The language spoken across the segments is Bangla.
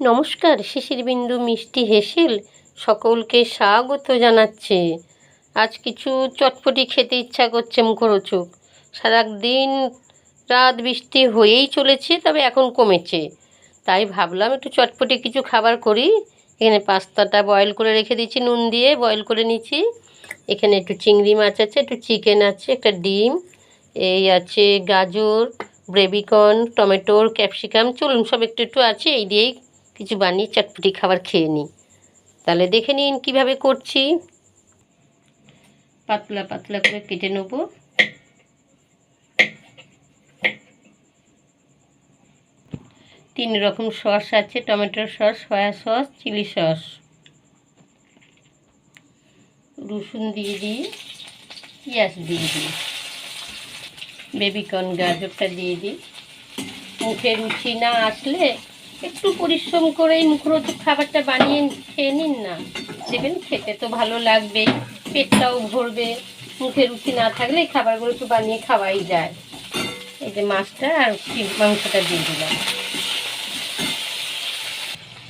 নমস্কার শিশির বিন্দু মিষ্টি হেসেল সকলকে স্বাগত জানাচ্ছে। আজ কিছু চটপটি খেতে ইচ্ছা করছে মুখরোচক। সারাদিন রাত বৃষ্টি হয়েই চলেছে, তবে এখন কমেছে। তাই ভাবলাম একটু চটপটি কিছু খাবার করি। এখানে পাস্তাটা বয়েল করে রেখে দিচ্ছি নুন দিয়ে বয়েল করে নিচ্ছি এখানে একটু চিংড়ি মাছ আছে, একটু চিকেন আছে, একটা ডিম। এই আছে গাজর ব্রেবিকর্ন টমেটোর ক্যাপসিকাম চলুন সব একটু একটু আছে, এই দিয়েই কিছু বানিয়ে চটপটি খাবার খেয়ে নিই। তাহলে দেখে নিন কীভাবে করছি। পাতলা পাতলা করে কেটে নেব। তিন রকম সস আছে টমেটোর sauce, soy sauce, chilli sauce. রসুন দিয়ে দিই, পেঁয়াজ দিয়ে দিই, বেবিকর্ন গাজরটা দিয়ে দিই। মুখে রুচি না আসলে একটু পরিশ্রম করেই মুখরোচক খাবারটা বানিয়ে খেয়ে নিন না। দেখবেন খেতে তো ভালো লাগবে, পেটটাও ভরবে, মুখে রুচি না থাকলে এই খাবারগুলো একটু বানিয়ে খাওয়াই যায়। এই যে মাছটা আর মাংসটা দিয়ে দিলাম।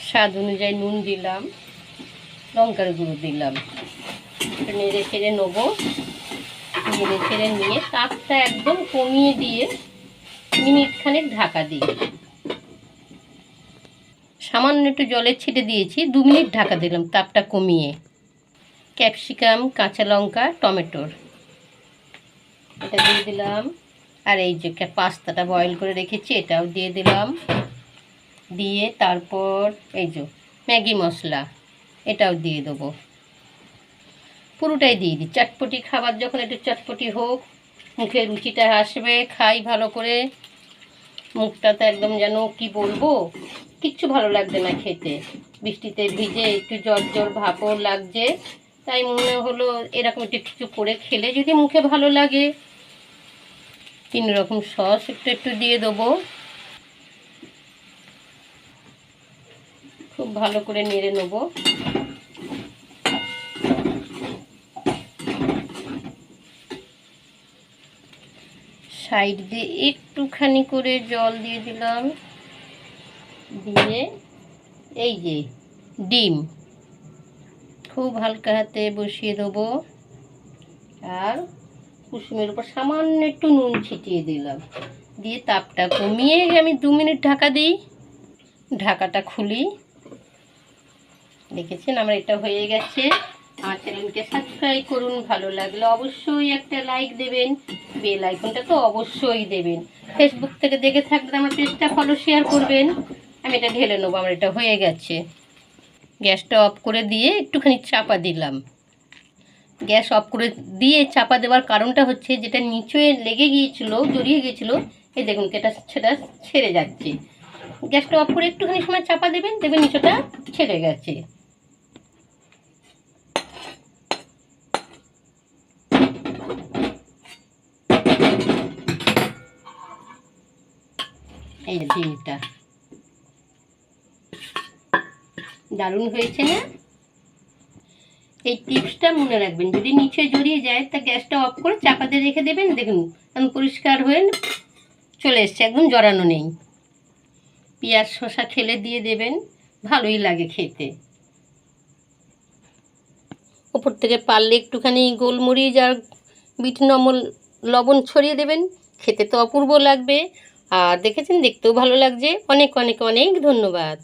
স্বাদ অনুযায়ী নুন দিলাম, লঙ্কার গুঁড়ো দিলাম। নেড়ে ছেড়ে নেব। নেড়ে ছেড়ে নিয়ে তাপটা একদম কমিয়ে দিয়ে মিনিট খানেক ঢাকা দিই সামান্য একটু জলের ছিটে দিয়েছি, দু মিনিট ঢাকা দিলাম, তাপটা কমিয়ে। ক্যাপসিকাম, কাঁচা লঙ্কা, টমেটোর। এটা দিয়ে দিলাম। আর এই যে পাস্তাটা বয়েল করে রেখেছি, এটাও দিয়ে দিলাম। দিয়ে তারপর এই যে ম্যাগি মশলা, এটাও দিয়ে দেবো। পুরোটাই দিয়ে দিই। চটপটি খাবার যখন একটু চটপটি হোক মুখে রুচিটা আসবে, খাই ভালো করে। মুখটাতে একদম যেন কি বলব? কিচ্ছু ভালো লাগছে না খেতে। বৃষ্টিতে ভিজে একটু জ্বর জ্বর ভাপও লাগছে। তাই মনে হলো এরকম একটু কিছু করে খেলে যদি মুখে ভালো লাগে। তিন রকম সস একটু একটু দিয়ে দেবো। খুব ভালো করে নেড়ে নেব। সাইড দিয়ে একটুখানি করে জল দিয়ে দিলাম। দিয়ে এই যে ডিম খুব হালকা হাতে বসিয়ে দেবো। আর কুসুমের উপর সামান্য একটু নুন ছিটিয়ে দিলাম। দিয়ে তাপটা কমিয়ে আমি দু মিনিট ঢাকা দিই। ঢাকাটা খুলি। দেখেছেন আমার এটা হয়ে গেছে। আমার চ্যানেলকে সাবস্ক্রাইব করুন, ভালো লাগলে অবশ্যই একটা লাইক দেবেন বেল আইকনটা তো অবশ্যই দেবেন। ফেসবুক থেকে দেখে থাকলে আমার পেজটা ফলো শেয়ার করবেন। আমি এটা ঢেলে নেব, আমার এটা হয়ে গেছে। গ্যাসটা অফ করে দিয়ে একটুখানি চাপা দিলাম। গ্যাস অফ করে দিয়ে চাপা দেওয়ার কারণটা হচ্ছে যেটা নিচে লেগে গিয়েছিল, জড়িয়ে গিয়েছিল, এই দেখুন এটা সেটা ছেড়ে যাচ্ছে। গ্যাসটা অফ করে একটুখানি সময় চাপা দেবেন, দেখবেন নিচটা ছেড়ে গেছে। এই ডিমটা দারুণ হয়েছে না এই টিপসটা মনে রাখবেন, যদি নিচে জড়িয়ে যায়, তা গ্যাসটা অফ করে চাপাতে রেখে দেবেন। দেখুন, একদম পরিষ্কার হয়ে চলে এসছে, একদম জড়ানো নেই। পেঁয়াজ শশা খেলে দিয়ে দেবেন, ভালোই লাগে খেতে। ওপর থেকে পারলে একটুখানি গোলমরিচ আর বিট, নমল, লবণ ছড়িয়ে দেবেন। খেতে তো অপূর্ব লাগবে। আর দেখেছেন দেখতেও ভালো লাগছে। অনেক অনেক অনেক ধন্যবাদ।